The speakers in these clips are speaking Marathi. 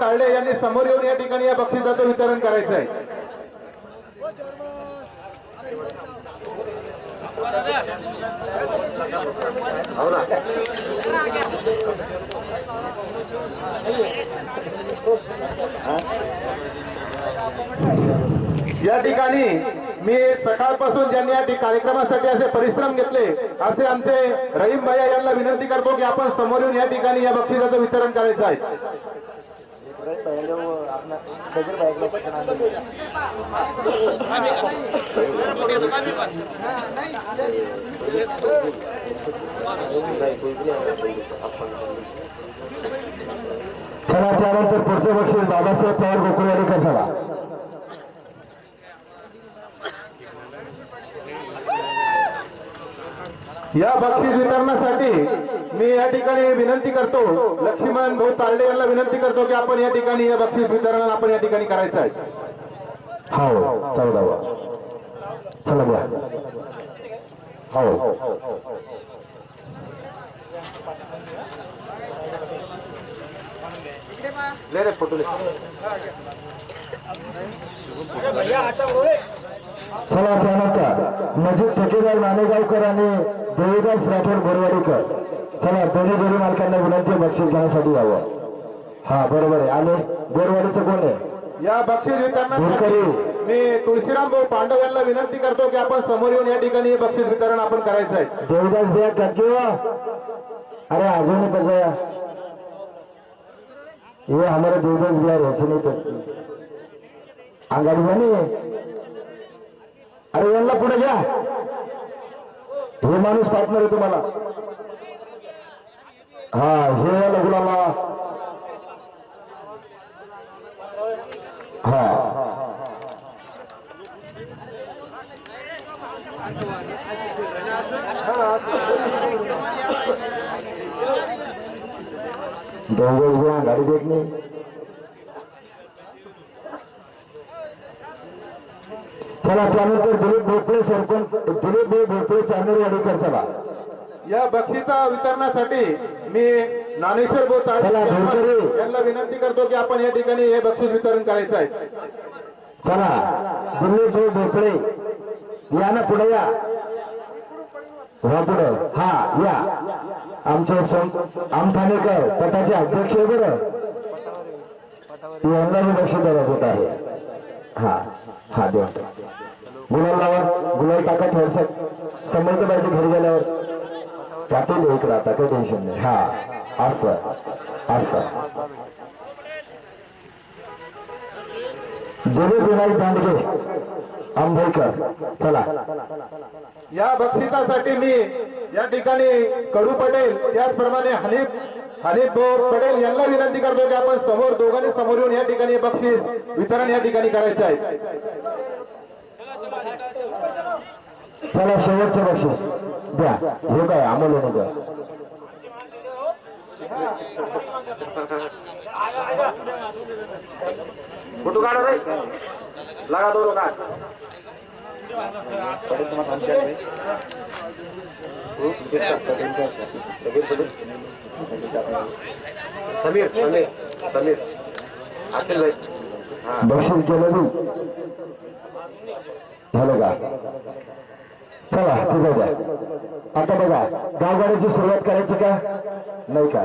ताळडे यांनी समोर येऊन या ठिकाणी या बक्षिसाचं वितरण करायचं आहे या ठिकाणी मी सकाळपासून ज्यांनी या कार्यक्रमासाठी असे परिश्रम घेतले असे आमचे रहीम भैया यांना विनंती करतो की आपण समोर येऊन या ठिकाणी या बक्षिसाचं वितरण करायचं आहे. चला त्यानंतर पुढचे बक्षीस बाबासाहेब पवार गोकुळवाडीकर चला या बक्षीस वितरणासाठी मी या ठिकाणी विनंती करतो लक्ष्मण भाऊ तालडे यांना विनंती करतो की आपण या ठिकाणी या बक्षीस वितरण आपण या ठिकाणी करायचं आहे. हो चौदावा चला द्या हो. चला त्यानंतर मजीद ठेकेदार नाणेगावकर आणि देवीदास राठोड गोरवाडीकर चला दोन्ही जोडी मालकांना विनंती बक्षीस घेण्यासाठी यावं. हा बरोबर आहे. आले गोरवाडीचं कोण आहे? या बक्षीस वितरणासाठी मी तुळशीराम भाऊ पांडव यांना विनंती करतो की आपण समोर येऊन या ठिकाणी हे बक्षीस वितरण आपण करायचं आहे. देवदास द्या काकी अरे अजून कसं ये हमारा देवदास बिहार नाही तर. अंगाडी म्हणे अरे यांना पुढे घ्या. हे माणूस पार्टनर आहे तुम्हाला. हा हे या लग्नाला हा. दोघं गाडी देत नाही. चला त्यानंतर दिलीप भोपळे सरपंच दिलीप भाई भोपळे चांदरवाडीकर चला. या बक्षिसा वितरणासाठी मी ज्ञानेश्वर धनकरी. यांना विनंती करतो की आपण या ठिकाणी हे बक्षीस वितरण करायचं आहे. चला दिलीप भाई भोपळे या ना पुढे या. हा पुढे. हा या. आमचे आमठाणेकर पटाचे अध्यक्ष आहे बरं. यांनाही बक्षीस देण्यात होत आहे. हा. हा देवा गुलाल लावा गुलाल टाका थोडस समजलं पाहिजे घरी गेल्यावर पाटील एक राहता काही टेन्शन नाही. हा असं असं. देवे गुणाई दांडगे. आंबेकर चला. या बक्षिसासाठी मी या ठिकाणी कडू पटेल त्याचप्रमाणे हनीफ हनीफ भाऊ पटेल यांना विनंती करतो की आपण समोर दोघांनी समोर येऊन या ठिकाणी बक्षीस वितरण या ठिकाणी करायचं आहे. चला शेवटचं बक्षीस. द्या. हे काय आम्हाला द्या फोटो काढा रे. लगा दो लोग समीर समीर समीर. अखिल बक्षीस गेलं झालं का? चला ठीक आहे आता बघा गावगाड्याची सुरुवात करायची का? नाही का?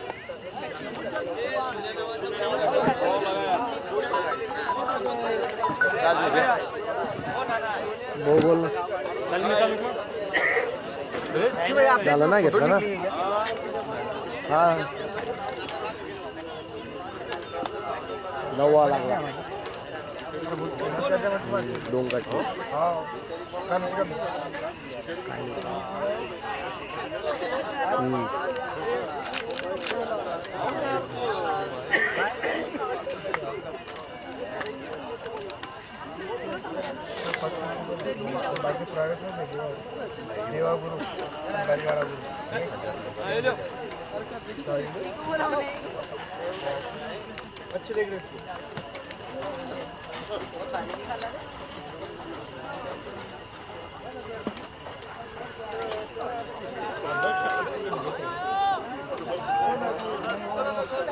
बरं. झालं नाही घेतलं ना? हा. नववा लागला. डोंगर बाकी प्राइवेट में देखिए देवा गुरु बलिवाला गुरु अच्छे देख रहे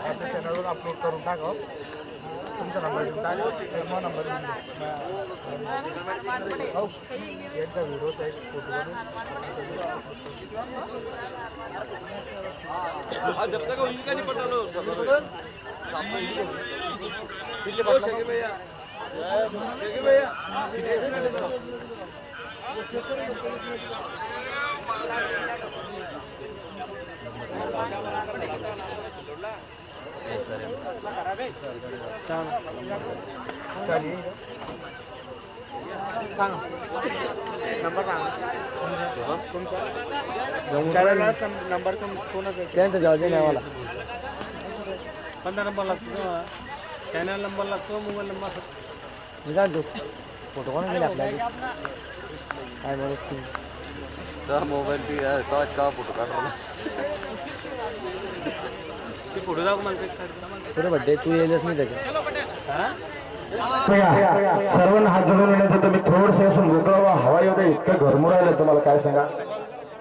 आपल्या चॅनलवर अपलोड करून टाका तुमचा नंबर देऊन टाका मग नंबर देऊन द्या. हो यांचा व्हिडिओचा एक फोटो चालेल नंबर त्यांचं जाऊ नाही मला पंधरा नंबर लागतो चॅनल नंबर लागतो मोबाईल नंबर मी काय तू फोटो कोण गेले आपल्याला काय म्हणूस तू मोबाईल ती टॉच का फोटो काढला? जाऊ तेच बड्डे तू. नाही त्याच्या बघा, सर्वांना हात जोडून येण्याचं तुम्ही थोडस असं मोकळं व्हा. हवा येऊ दे इतकं गरमू राहिलं तुम्हाला काय सांगा?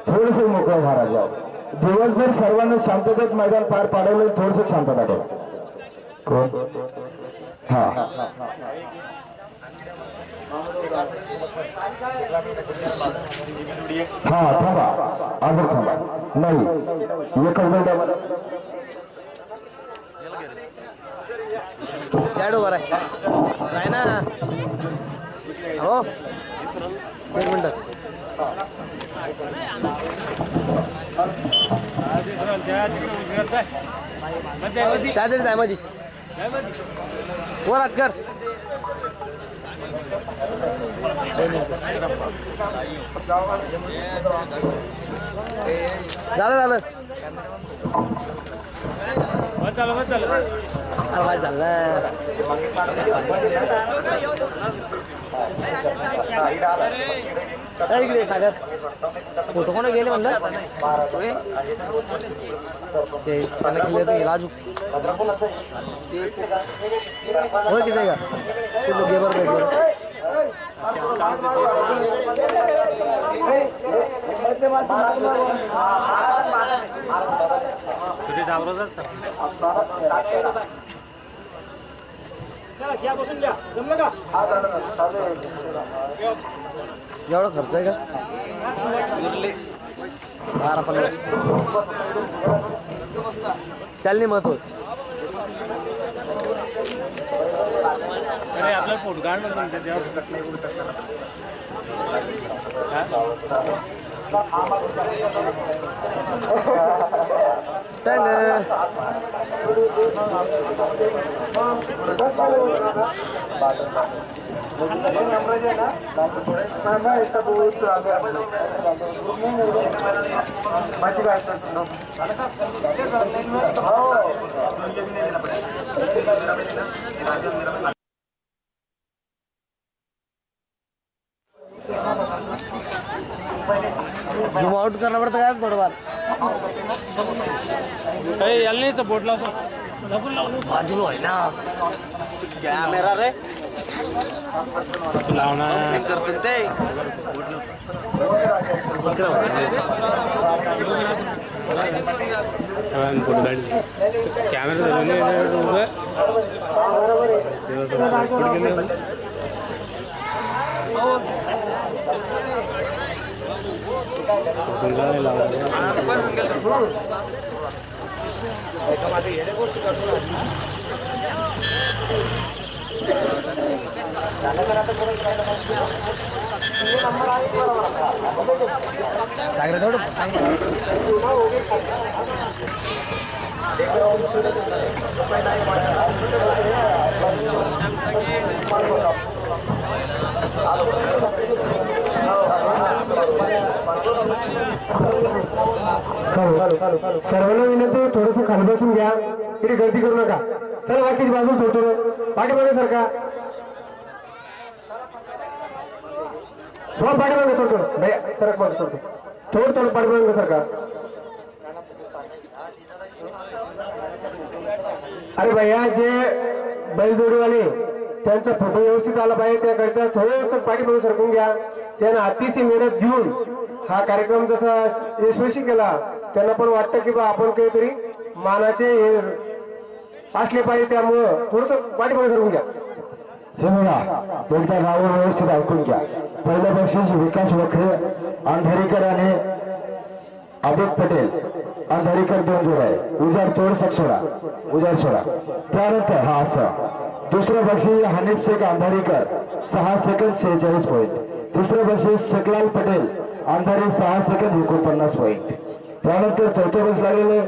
थोडस मोकळं व्हा राजा. दिवसभर सर्वांना शांततेत मैदान पार पाडवलं थोडस शांतता ठेवा. कोण? हा. हा थांबा. अजून थांबा. नाही. एकच मिनिटामध्ये काय बरं आहे. नाही ना? हो? एक मिनिट. त्या तरी जाय माझी. वरात कर. झालं झालं. चालू चालू झालं. काय इकडे सागर? फोटो कोण गेले म्हणलं? ते त्याला केले तर गेला अजून. ओळखीचं आहे का? कुठलं गेबर तुझे जावरच असतात. एवढा खर्च आहे का? बारा पन्नास चाल नाही महत्त्व अरे आपला फोटो टंग. झूम आउट करना पड़ता है थोड़ा बार अरे याला नाही सपोर्ट लावतो लपून लावू बाजूला आहे ना कॅमेरा रे। लावणार करते ते फोटो काढले कॅमेरा लावणार सागरे थोडं सर्वांना विनंती थोडस खाली बसून घ्या. इथे गर्दी करू नका. चला बाकीची बाजू ठेवतो. पाठीमागे सारखा थोडं पाठीमागे थोडं थोडं भैया सरक मागे थोडं थोडं थोडं पाठीमागे सारखा अरे भैया जे बैलजोडीवाले त्यांचा फोटो व्यवस्थित आला पाहिजे त्याकरिता थोडंसं पाठीमागे सरकून घ्या. त्यांना अतिशय मेहनत घेऊन हा कार्यक्रम जसा यशस्वी केला त्यांना पण वाटतं की बा आपण काहीतरी मानाचे हे असले पाहिजे त्यामुळं थोडंसं पाठीमागे सरकून घ्या. हे बघा एकदा नावं व्यवस्थित ऐकून घ्या. पहिलं बक्षीस विकास वखरे अंधारीकर आणि अभित पटेल. अंधारीकर दोन जोड आहे. उजार तोड सोडा. उजार सोडा. त्यानंतर हा असं. दुसरं बक्षीस हनीफ शेख अंधारीकर सहा सेकंद शेहेचाळीस पॉईंट तिसरं बक्षीस शेखलाल पटेल. अंधारी सहा सेकंद एकोणपन्नास पॉईंट त्यानंतर चौथं बक्षीस लागलेलं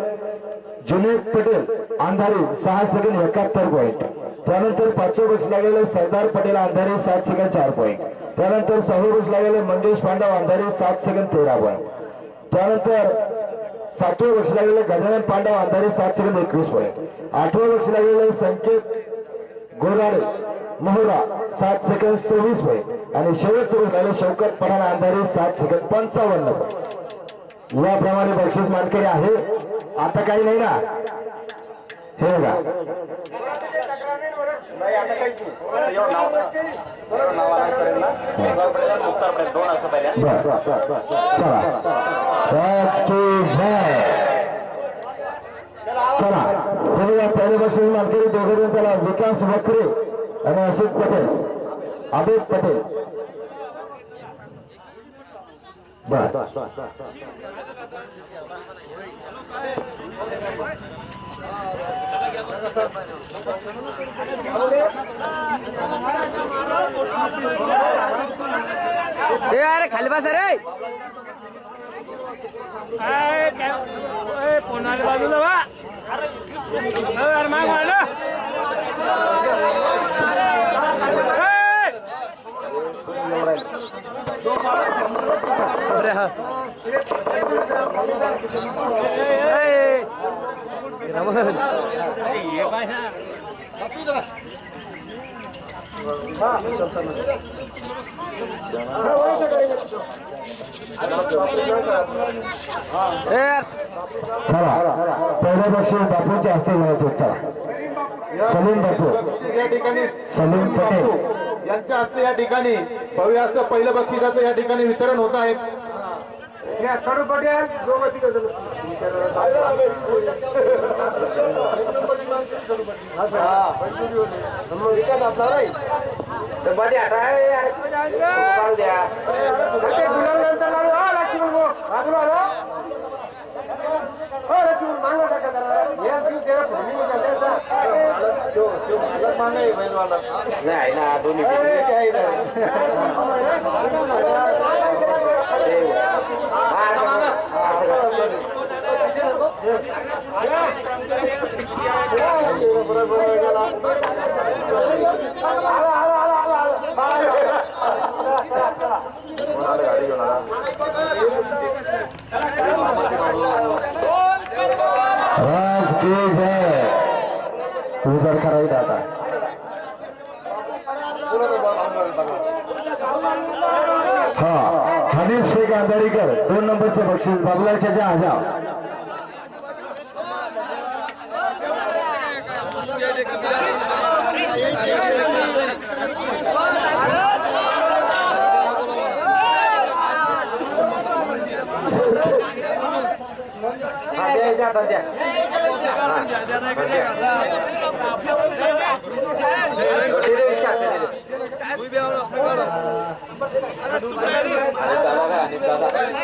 जुनेद पटेल. अंधारी सहा सेकंद एकाहत्तर पॉईंट त्यानंतर पाचवं बक्ष लागलेलं सरदार पटेल अंधारे सात सेकंद चार पॉईंट त्यानंतर सहावं बक्ष लागलेलं मंगेश पांडव अंधारे सात सेकंद तेरा पॉईंट त्यानंतर सातवं बक्ष लागलेलं गजानन पांडव अंधारे सात सेकंद एकवीस पॉईंट आठवं बक्ष लागलेलं संकेत गोराडे मोहरा सात सेकंद सव्वीस पॉईंट आणि शेवटचं बक्ष लागले शौकत पठाण अंधारी सात सेकंद पंचावन्न पॉईंट याप्रमाणे बक्षीस मानकरी आहे. आता काही नाही ना? हे बघा. नाही आता काहीच नाही. एवढं नाव एवढं नाव आलं करेल ना? उत्तर प्रदेश दोन असं पाहिजे बर चला. राज की जय. चला. बघा पहिले बक्षीस मानकरी दोघे जण चला. विकास वक्रे आणि असित पटेल. अभित पटेल. बर ए अरे खाली बस रे पुन्हा बाजूला वा? अरे माग मारलं अरे हा. ए, रमण ये पाय हस्ते मिळतो सलीम बापू या ठिकाणी सलीम पटेल यांच्या हस्ते या ठिकाणी भव्य असं पहिलं बक्षिसाचं या ठिकाणी वितरण होत आहे मध्ये आता हो, नाही ना दोन्ही हा, हा, हा. राज की जय उजर करावी आता हा हनीफ शेख अंधारीकर दोन नंबरचे बक्षीस बाबुलाच्या ज्या आता द्या.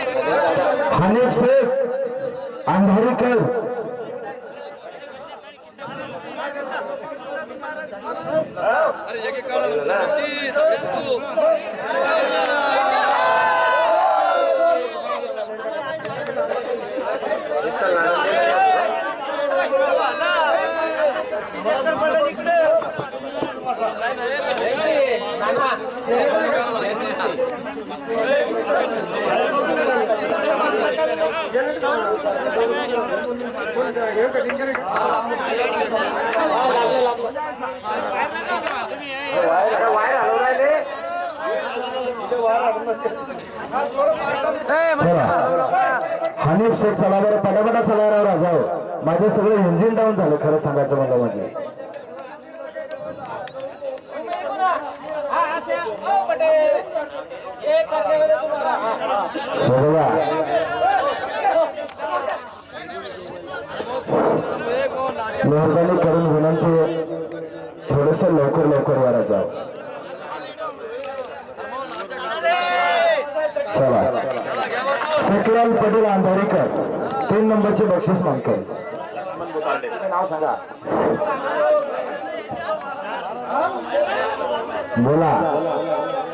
हनीफ शेख अंधारीकर वायर हनीफ शेख चला बरं पटापटा चला राव राजा माझं सगळं इंजिन डाऊन झालं खरं सांगायचं म्हणलं म्हणजे. बघा मेहरबानी करून विनंती थोडस लवकर लवकर या जाव चला. सकलाल पटेल अंधारीकर तीन नंबरचे बक्षीस मानकर. नाव सांगा. बोला.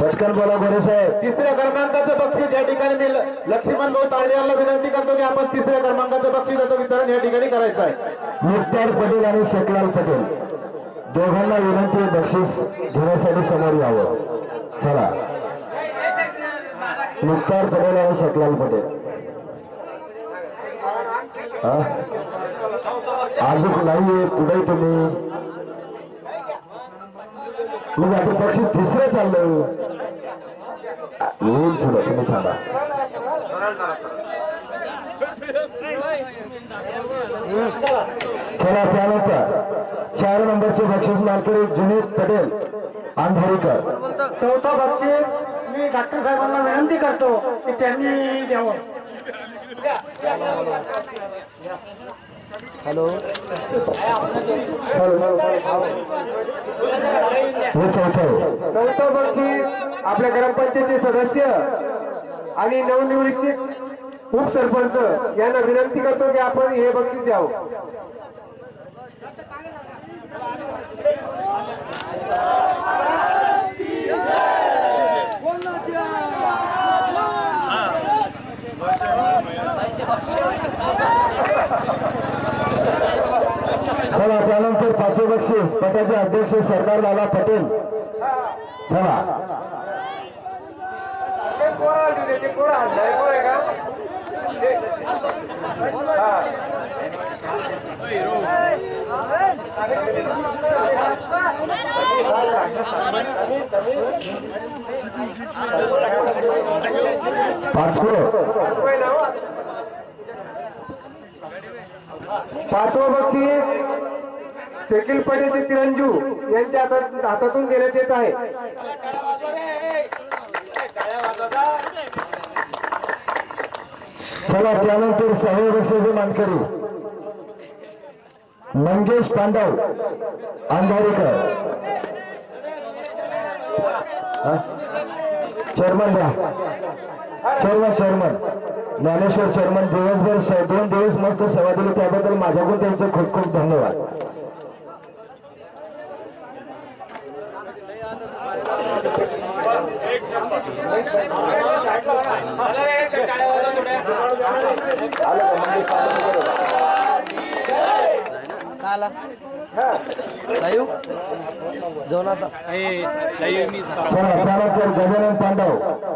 पटकन बोला गोरे साहेब. तिसऱ्या क्रमांकाचं बक्षीस या ठिकाणी मी लक्ष्मण भाऊ ताळे यांना विनंती करतो की आपण तिसऱ्या क्रमांकाचं बक्षिसाचं वितरण या ठिकाणी करायचं आहे. मुक्तार पटेल आणि शकलाल पटेल. दोघांना विनंती बक्षीस घेण्यासाठी समोर यावं. चला. मुक्तार पटेल आणि शकलाल पटेल? अजून नाहीये पुढे तुम्ही. मग आता पक्ष तिसरं चाललं येईल पुढं तुम्ही थांबा. चला त्यानंतर चार नंबरचे बक्षीस मानकरी जुनीत पटेल अंधारीकर चौथा बक्षीस मी डॉक्टर साहेबांना विनंती करतो की त्यांनी द्यावं. हॅलो. हे चौथं आपल्या ग्रामपंचायतचे सदस्य आणि नवनिवृत्तीचे उपसरपंच यांना विनंती करतो की आपण हे बक्षीस द्यावं. चला त्यानंतर पाचवे बक्षीस पटाचे अध्यक्ष सरदार लाला पटेल. चला. पाचवं. पाचवं बक्षीस शकील पटेलचे तिरंजू यांच्या हातातून देण्यात येत आहे. चला त्यानंतर सहाव्या बक्षीचे मानकरी. मंगेश पांडव अंधारेकर चेअरमन द्या. Chairman chairman. ज्ञानेश्वर चेअरमन दिवसभर दोन दिवस मस्त सेवा दिली. त्याबद्दल माझ्याकडून त्यांचे खूप खूप धन्यवाद. आला लाईव्ह जाऊन आता चला त्यानंतर गजानन पांडव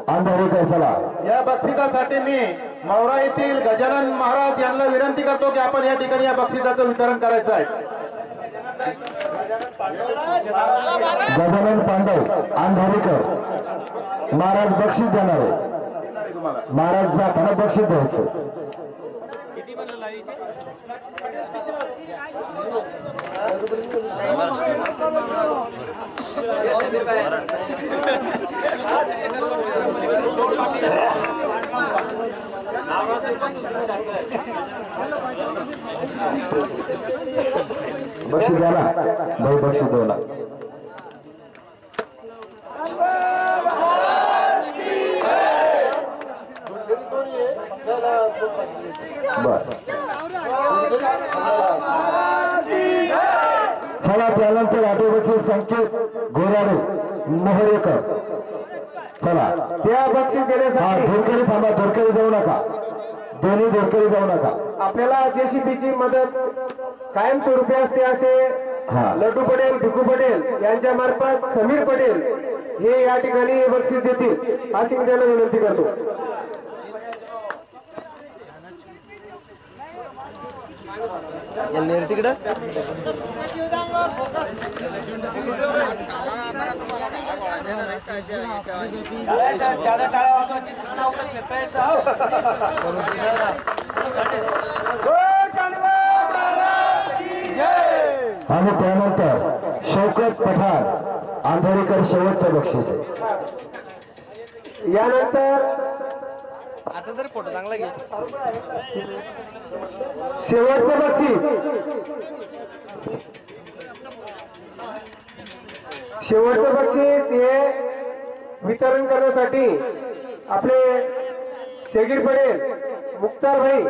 अंधारीकर चला या बक्षिसासाठी मी मौरा येथील गजानन महाराज यांना विनंती करतो की आपण या ठिकाणी या बक्षिसाचं वितरण करायचं आहे. गजानन पांडव अंधारीकर महाराज बक्षीस देणार आहे. महाराज जाताना बक्षीस द्यायचं. बक्षीस द्या ना. भाऊ बक्षीस देऊ ना. बर. चला त्यानंतर आठवे बक्षीस संकेत गोराडे मोहरेकर. चला. त्या बक्षीस देण्यासाठी धोरकरी थांबा धोरकरी जाऊ नका. दोन्ही धोरकरी जाऊ नका. आपल्याला जेसीबीची मदत कायमस्वरूपी असते असे हा. लड्डू पटेल भिकू पटेल यांच्या मार्फत समीर पटेल हे या ठिकाणी बक्षीस देतील. अशी मी त्यांना विनंती करतो. नेर तिकडं आणि त्यानंतर शौकत पठार आंधळीकर शेवटचं बक्षीस आहे. यानंतर आता तर फोटो चांगला घे. शेवटचं बक्षीस. शेवटचं बक्षीस हे वितरण करण्यासाठी आपले शेगीर पडेल मुक्तार भाई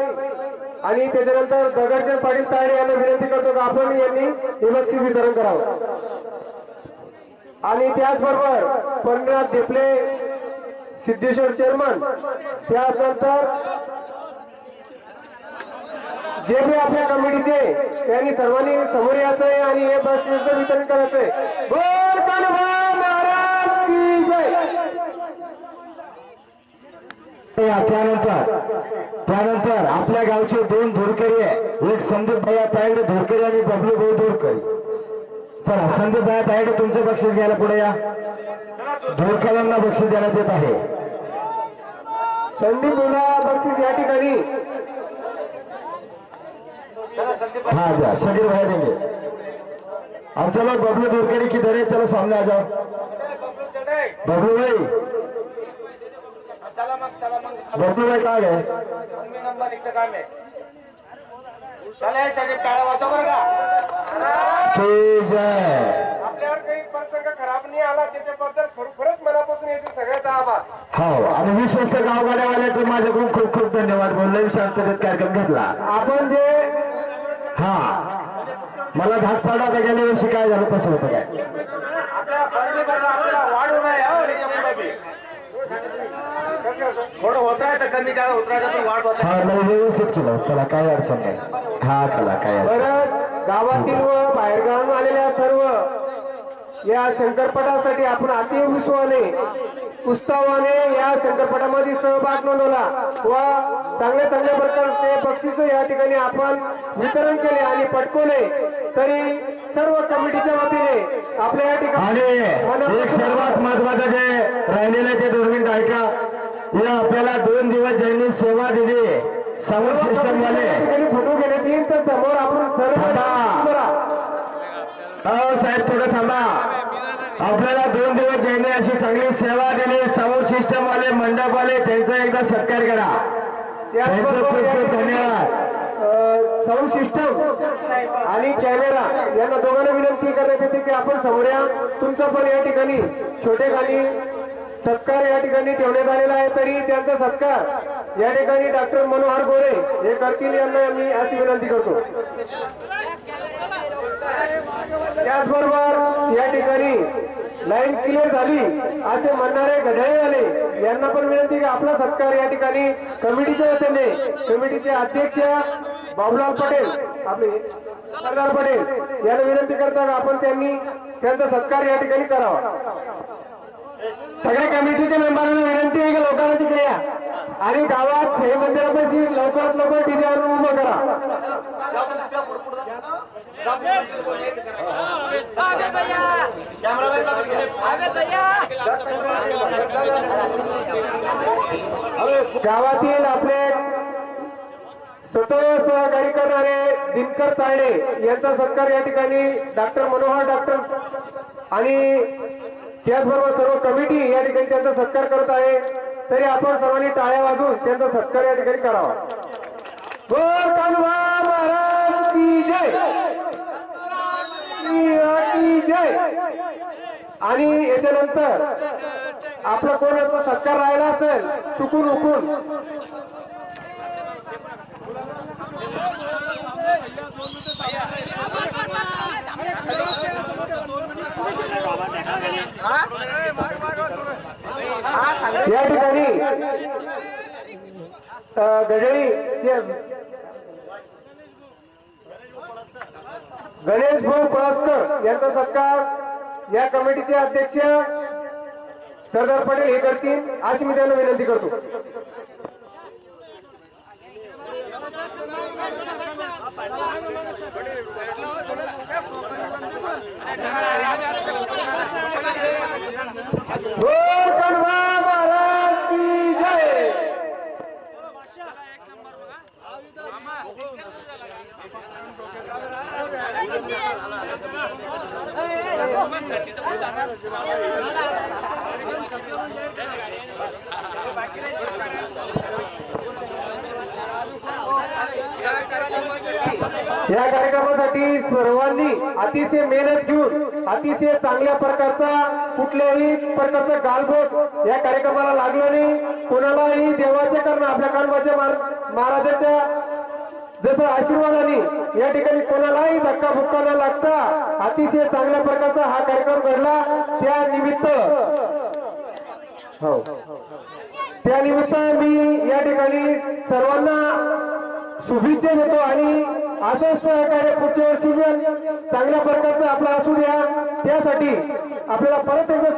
आणि त्याच्यानंतर दगडचंद पाटील तायडे यांना विनंती करतो का आपण यांनी हे बक्षीस वितरण करावं. आणि त्याचबरोबर पंढरनाथ देपले सिद्धेश्वर चेअरमन त्यानंतर जे बी आपल्या कमिटीचे त्यांनी सर्वांनी समोर यायचं आहे आणि हे बस वितरण करायचं आहे. बोल महाराज की जय. त्यानंतर त्यानंतर आपल्या गावचे दोन धोरकरी आहे. एक संदीप भैया तायडे धोरकरी आणि बबलू भाऊ धोरकरी. चला संदीप भैया तायडे तुमचे बक्षीस घ्यायला पुढे या. धोरकऱ्यांना बक्षीस देण्यात येत आहे. संदीप मुला बक्षीस या ठिकाणी. हाँ जा शकीर भाई देंगे अब चलो बबलू धोरकरी किधर है चलो सामने आ जाओ बबलू भाई चला मग चला मग बबलू भाई कहाँ गए हे सगळे टाळा वाजवा बरं का. ठीक आपल्यावर काही प्रसंग खराब नाही आला त्याच्याबद्दल खरोखरच मनापासून याचे सगळ्याचा आभार. आणि विशेषतः गावगाड्यावाल्याचे माझ्याकडून खूप खूप धन्यवाद बोलले. शांततेत कार्यक्रम घेतला. आपण जे हा. मला धाक पाडा गेल्या वर्षी काय झालं कसं होतं काय? आपल्या वाढू नये. थोडं होत आहे तर कमी जागा उतरायचं पण वाढ होत हा नाही व्यवस्थित केलं. चला काही अडचण नाही. हा चला काय अडचण परत गावातील व बाहेरगावून आलेल्या सर्व या शंकरपटासाठी आपण अतिविश्वाने उत्साहाने या शंकरपटामध्ये सहभाग नोंदवला व चांगल्या चांगल्या प्रकारचे बक्षीस या ठिकाणी आपण वितरण केले आणि पटकवले. तरी सर्व कमिटीच्या वतीने आपल्या या आणि एक सर्वात महत्वाचं जे राहिलेलं ते दोन मिनिट ऐका या आपल्याला दोन दिवस ज्यांनी सेवा दिली साऊंड सिस्टम वाले फोटो घेण्यात येईल तर समोर आपण सर्व थांबा. साहेब थोडं थांबा. आपल्याला दोन दिवस ज्यांनी अशी चांगली सेवा दिली साऊंड सिस्टम वाले मंडप वाले त्यांचा एकदा सत्कार करा. त्यांचं खूप खूप धन्यवाद. साऊंड सिस्टम आणि कॅमेरा यांना दोघांना विनंती करण्यात येते की आपण समोर या. तुमचा पण या ठिकाणी छोटेखानी सत्कार या ठिकाणी ठेवण्यात आलेला आहे तरी त्यांचा सत्कार या ठिकाणी डॉक्टर मनोहर गोरे हे करतील यांना मी अशी विनंती करतो. त्याचबरोबर या ठिकाणी लाईन क्लिअर झाली असे म्हणणारे घड्याळे आले यांना पण विनंती की आपला सत्कार या ठिकाणी कमिटीच्या वतीने कमिटीचे अध्यक्ष बाबूलाल पटेल आपले सरदार पटेल यांना विनंती करता आपण त्यांनी त्यांचा सत्कार या ठिकाणी करावा. सगळ्या मेंबरांना विनंती आहे की लोकांना तिकडे या. आणि गावात हे मंदिरापाशी लवकरात लवकर डीजे उभं करा गावातील आपले स्वतः सहकारी करणारे दिनकर तायडे यांचा सत्कार या ठिकाणी डॉक्टर मनोहर डॉक्टर आणि त्याचबरोबर सर्व कमिटी या ठिकाणी त्यांचा सत्कार करत आहे. तरी आपण सर्वांनी टाळ्या वाजवून त्यांचा सत्कार या ठिकाणी करावा. बोल कान्हा महाराज की जय. जय. आणि याच्यानंतर आपला कोणाचा सत्कार राहिला असेल चुकून उकून गणेश भाऊ पळसकर यांचा सत्कार या कमिटीचे अध्यक्ष सरदार पटेल हे करतील. अशी मी त्यांना विनंती करतो बोल कन्वा महाराज की जय या कार्यक्रमासाठी सर्वांनी अतिशय मेहनत घेऊन अतिशय चांगल्या प्रकारचा कुठल्याही प्रकारचा गालबोट या कार्यक्रमाला लागलं नाही. कोणालाही देवाच्या कारण आपल्या कानबाच्या महाराजाच्या जसं आशीर्वादाने. या ठिकाणी कोणालाही धक्का बुक्का न लागता अतिशय चांगल्या प्रकारचा हा कार्यक्रम घडला. त्या निमित्त हो. मी या ठिकाणी सर्वांना शुभेच्छा देतो आणि असंच सहकार्य पुढच्या वर्षी चांगल्या प्रकारचं आपलं असू द्या. त्यासाठी आपल्याला परत एकदा